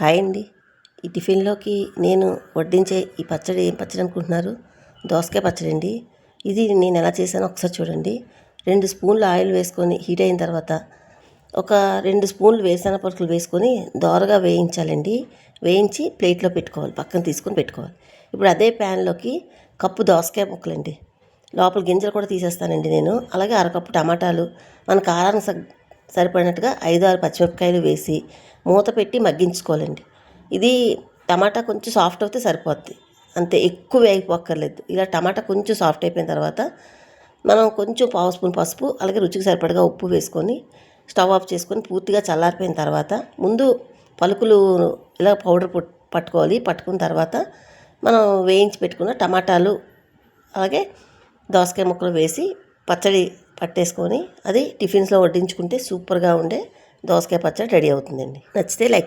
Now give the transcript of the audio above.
Hi అండి. ఈ టిఫిన్లోకి నేను వడ్డించే ఈ పచ్చడి ఏం పచ్చడి అనుకుంటున్నారు? దోసకాయ పచ్చడి అండి. ఇది నేను ఎలా చేశానో ఒకసారి చూడండి. రెండు స్పూన్లు ఆయిల్ వేసుకొని హీట్ అయిన తర్వాత ఒక రెండు స్పూన్లు వేరుశనగ పరుకులు వేసుకొని దోరగా వేయించాలండి. వేయించి ప్లేట్లో పెట్టుకోవాలి. పక్కన తీసుకొని పెట్టుకోవాలి. ఇప్పుడు అదే ప్యాన్లోకి కప్పు దోసకాయ ముక్కలండి. లోపల గింజలు కూడా తీసేస్తానండి నేను. అలాగే అరకప్పు టమాటాలు మన కారానికి సరిపడినట్టుగా ఐదు ఆరు పచ్చిమిరపకాయలు వేసి మూత పెట్టి మగ్గించుకోవాలండి. ఇది టమాటా కొంచెం సాఫ్ట్ అవుతే సరిపోద్ది. అంతే ఎక్కువ వేగిపోక్కర్లేదు. ఇలా టమాటా కొంచెం సాఫ్ట్ అయిపోయిన తర్వాత మనం కొంచెం పావు స్పూన్ పసుపు అలాగే రుచికి సరిపడగా ఉప్పు వేసుకొని స్టవ్ ఆఫ్ చేసుకొని పూర్తిగా చల్లారిపోయిన తర్వాత ముందు పలుకులు ఇలా పౌడర్ పట్టుకోవాలి. పట్టుకున్న తర్వాత మనం వేయించి పెట్టుకున్న టమాటాలు అలాగే దోసకాయ ముక్కలు వేసి పచ్చడి పట్టేసుకొని అది టిఫిన్స్లో వడ్డించుకుంటే సూపర్గా ఉండే దోసకాయ పచ్చడి రెడీ అవుతుందండి. నచ్చితే లైక్